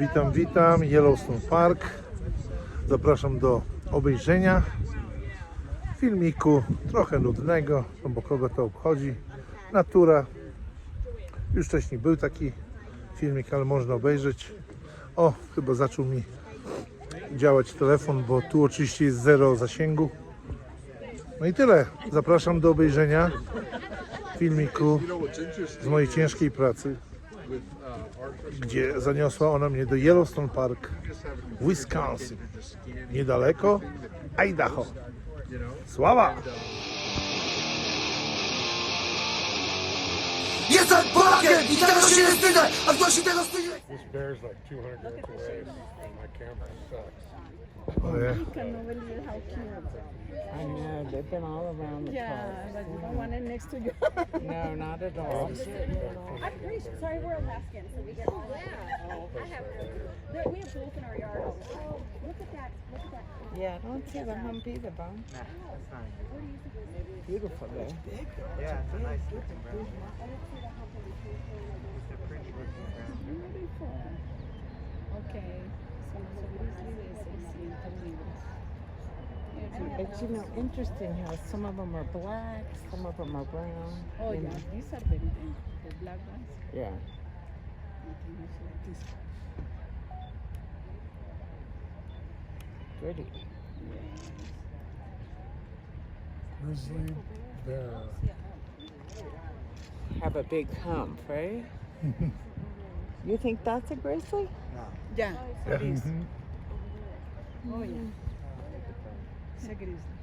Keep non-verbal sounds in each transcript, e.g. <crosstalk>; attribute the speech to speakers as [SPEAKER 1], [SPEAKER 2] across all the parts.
[SPEAKER 1] Witam, witam. Yellowstone Park. Zapraszam do obejrzenia filmiku trochę nudnego, no bo kogo to obchodzi. Natura. Już wcześniej był taki filmik, ale można obejrzeć. O, chyba zaczął mi działać telefon, bo tu oczywiście jest zero zasięgu. No i tyle. Zapraszam do obejrzenia filmiku z mojej ciężkiej pracy, gdzie zaniosła ona mnie do Yellowstone Park, Wisconsin. Niedaleko Idaho. Sława!
[SPEAKER 2] Jestem Polakiem i tego się nie wstydzę, a kto się tego wstydzi?
[SPEAKER 3] This bear's like 200 yards away, and my camera sucks.
[SPEAKER 4] Nobody see how cute.
[SPEAKER 5] I know, they've been all around the
[SPEAKER 4] Yeah, but you don't want it next to you.
[SPEAKER 5] No, not at all.
[SPEAKER 4] I'm pretty sure, sorry, we're Alaskan, so we get all that. I have, we have both in our yard. Oh, look at that, look at that.
[SPEAKER 5] Yeah, I don't see the hump either, Bob. Beautiful though.
[SPEAKER 4] Beautiful. Okay, so, so grizzly de 600 libras.
[SPEAKER 5] But you know, interesting how some of them are black, some of them are brown.
[SPEAKER 4] Oh, yeah,
[SPEAKER 5] know.
[SPEAKER 4] these are the, the black ones.
[SPEAKER 5] Yeah.
[SPEAKER 4] I think it's like.
[SPEAKER 5] Pretty.
[SPEAKER 3] Grizzly bear.
[SPEAKER 5] Have a big hump, right? <laughs> you think that's a grizzly?
[SPEAKER 4] Ya,
[SPEAKER 1] Cristo.
[SPEAKER 4] Oh, yeah.
[SPEAKER 1] Cristo.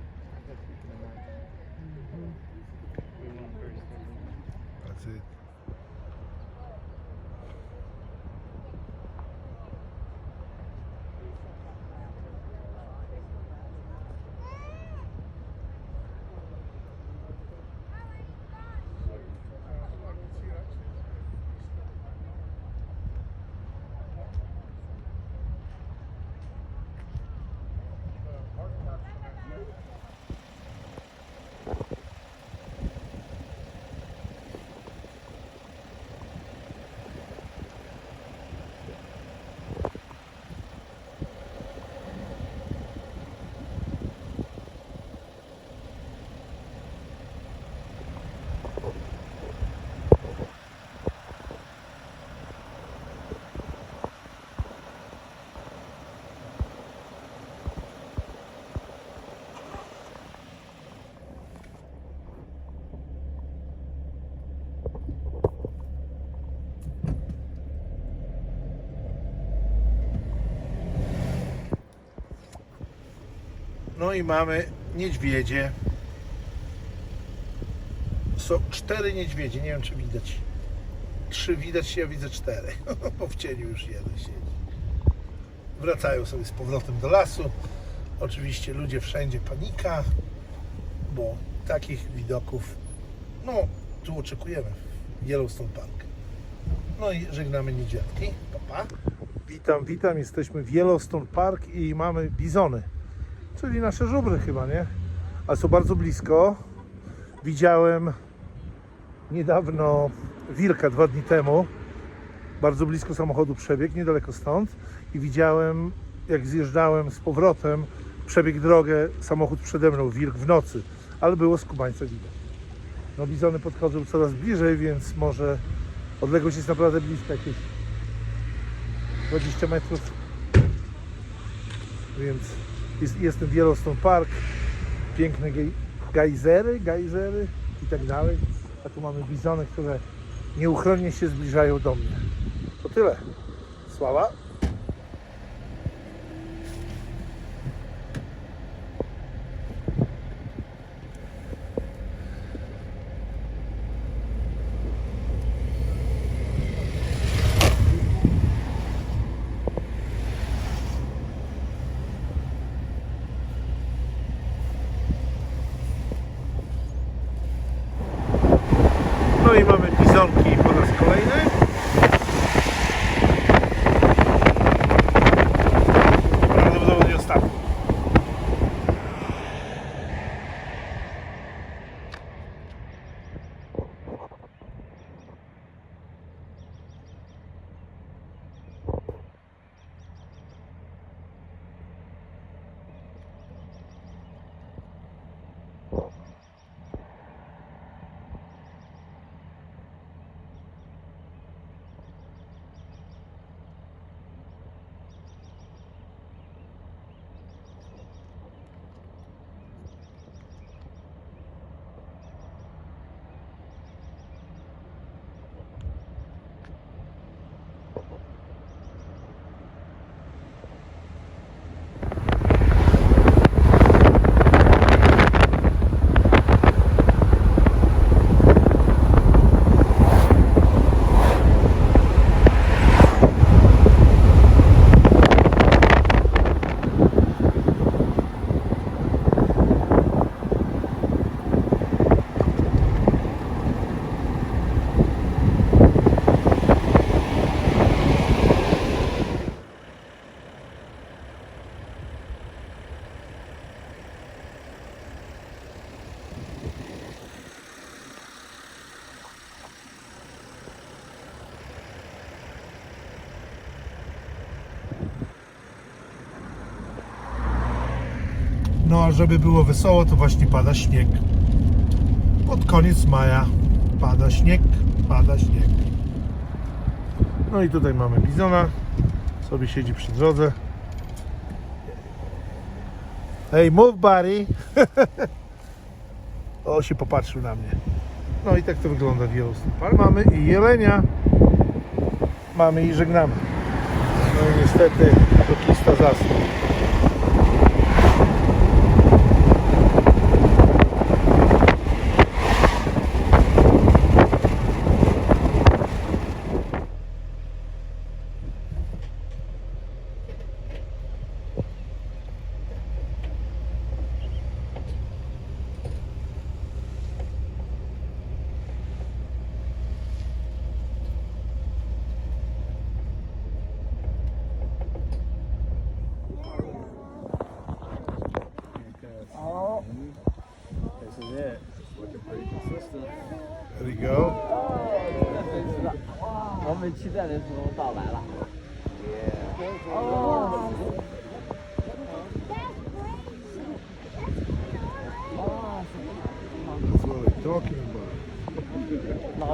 [SPEAKER 1] No i mamy niedźwiedzie. Są cztery niedźwiedzie, nie wiem czy widać. Trzy widać, ja widzę cztery, <laughs> bo w cieniu już jeden siedzi. Wracają sobie z powrotem do lasu. Oczywiście ludzie wszędzie panika, bo takich widoków, no tu oczekujemy w Yellowstone Park. No i żegnamy niedziadki. Pa, pa. Witam, witam. Jesteśmy w Yellowstone Park i mamy bizony. Czyli nasze żubry chyba, nie? Ale są bardzo blisko. Widziałem niedawno wilka dwa dni temu. Bardzo blisko samochodu przebiegł, niedaleko stąd. I widziałem, jak zjeżdżałem z powrotem, przebiegł drogę, samochód przede mną, wilk w nocy. Ale było z Kubańca widać. No bizony podchodzą coraz bliżej, więc może odległość jest naprawdę bliska, jakieś 20 metrów. Więc jest, jestem w Yellowstone Park, piękne gej, gajzery, gajzery i tak dalej. A tu mamy bizony, które nieuchronnie się zbliżają do mnie. To tyle. Sława. kilometre. A żeby było wesoło, to właśnie pada śnieg. Pod koniec maja pada śnieg, pada śnieg. No i tutaj mamy bizona. Sobie siedzi przy drodze. Hey, move buddy! o, się popatrzył na mnie. No i tak to wygląda w Yellowstone Park. Mamy i jelenia. Mamy i żegnamy. No i niestety rokista zasnął.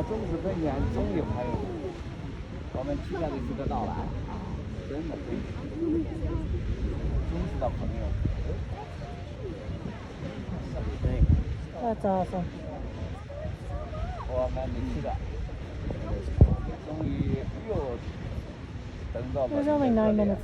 [SPEAKER 6] 老钟子的眼中有还有，我们期待的是的到来，真的真的，忠实的朋友。对
[SPEAKER 5] ，That's awesome.
[SPEAKER 6] 我们的期待，终于又等到
[SPEAKER 5] was only nine minutes.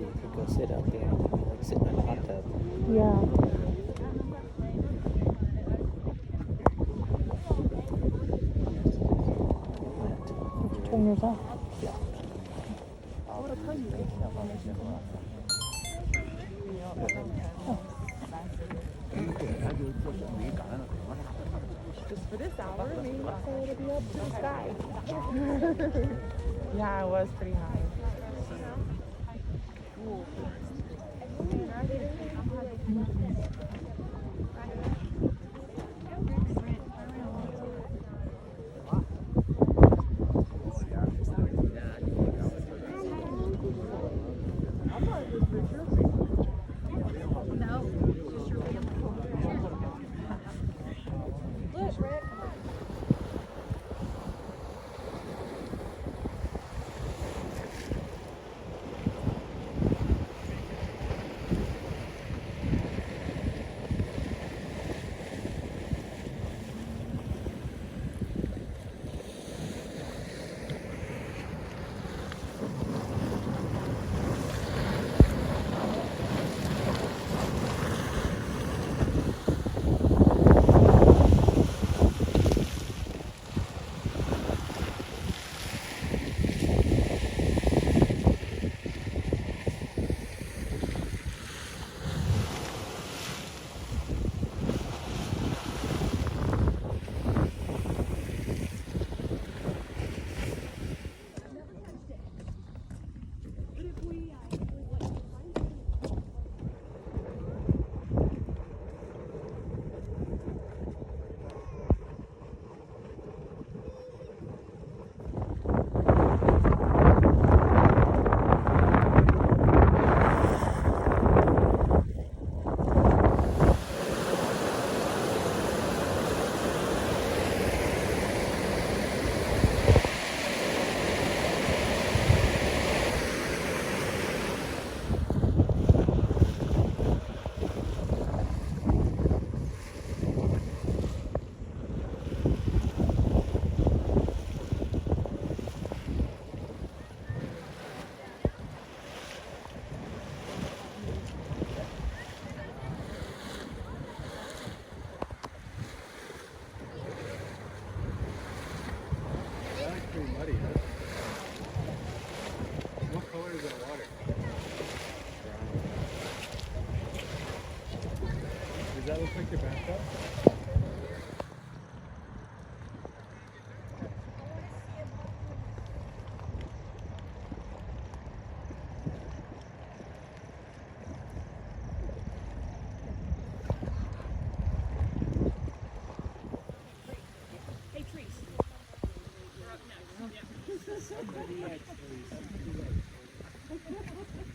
[SPEAKER 6] you could go sit out there, like in a hot tub.
[SPEAKER 5] Yeah. Turn yours off.
[SPEAKER 7] Yeah.
[SPEAKER 2] Just for this hour, <laughs> yeah, it was pretty hot. Take your back up. Somebody actually, somebody actually.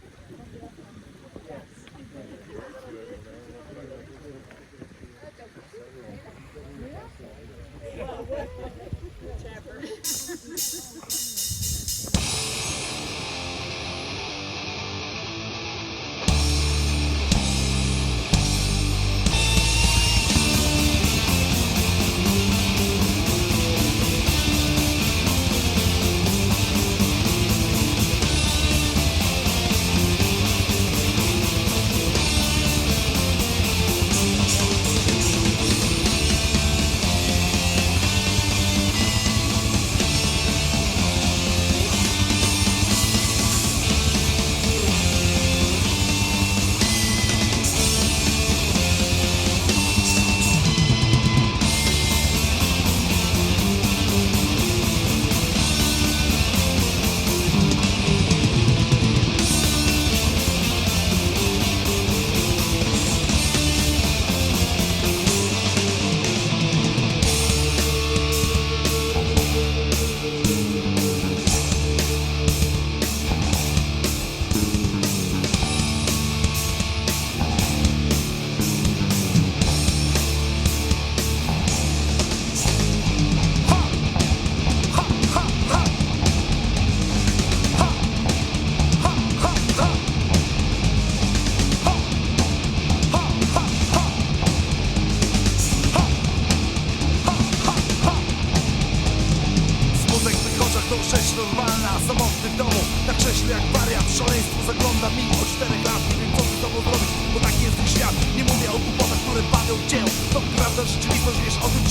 [SPEAKER 2] Burası ist aus dem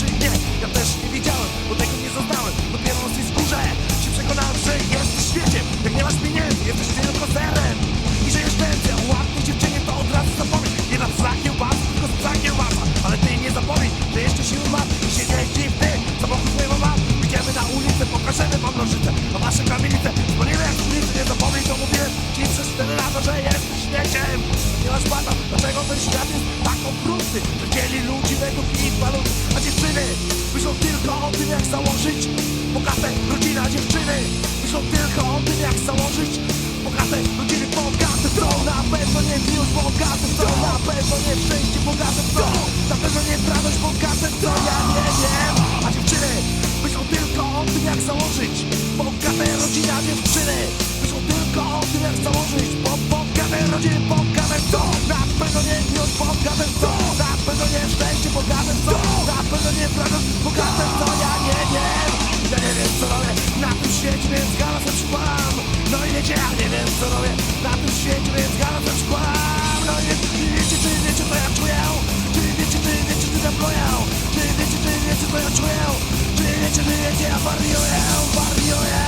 [SPEAKER 2] Że dzieli ludzi według ich walut A dziewczyny myślą tylko o tym, jak założyć Bogate rodzina dziewczyny. Myślą tylko o tym, jak założyć Bogate rodziny, bogate są Na pewno nie miłość, bogate są Na pewno nie szczęście, bogate są Na pewno nie prawość, bogate są Ja nie wiem, a dziewczyny Myślą tylko o tym, jak założyć Bogate rodzina dziewczyny Tylko o tym, jak założyć Bo bogate rodziny, bogate są Na pewno nie miłość, bogate są Na pewno nie szczęście, bogate są Na pewno nie prawość, bogate są Ja nie wiem, ja nie wiem co robię. Na tym świecie, więc galasem szkłam No i wiecie, ja nie wiem co robię. Na tym świecie, więc galasem szkłam No i wiecie, wiecie, czy wiecie co ja czuję? Czy wiecie, czy wiecie, czy Czy wiecie, czy wiecie co ja czuję? Czy wiecie, czy wiecie, ja wariuję